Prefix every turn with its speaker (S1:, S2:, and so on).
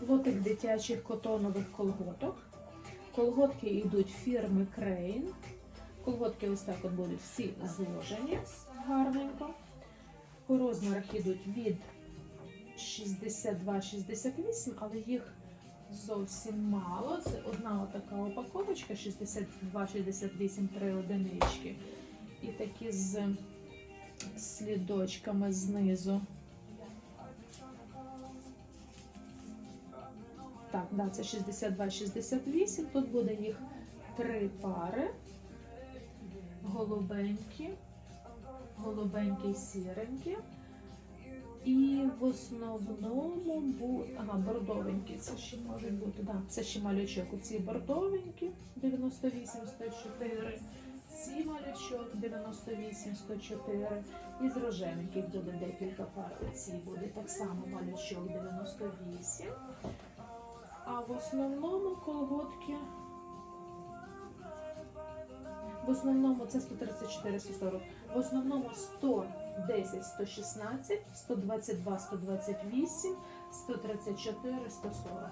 S1: Лотик дитячих котонових колготок. Колготки йдуть фірми Крейн. Колготки ось так от будуть всі зложені гарненько. По розмірах йдуть від 62-68, але їх зовсім мало. Це одна така упаковочка 62-68 три одинички. І такі з слідочками знизу. Так, да, це 62-68. Тут буде їх три пари. Голубенькі, голубенькі сіренькі. І в основному бу... ага, бордовенькі. Це ще можуть бути, да, це ще малючок. Ці бордовенькі 98 104. Ці малючок 98 104. І з рожевеньких буде декілька пар. Оці буде так само малючок 98. А в основному колготки. В основному це 134 140. В основному 110 116, 122 128, 134 140.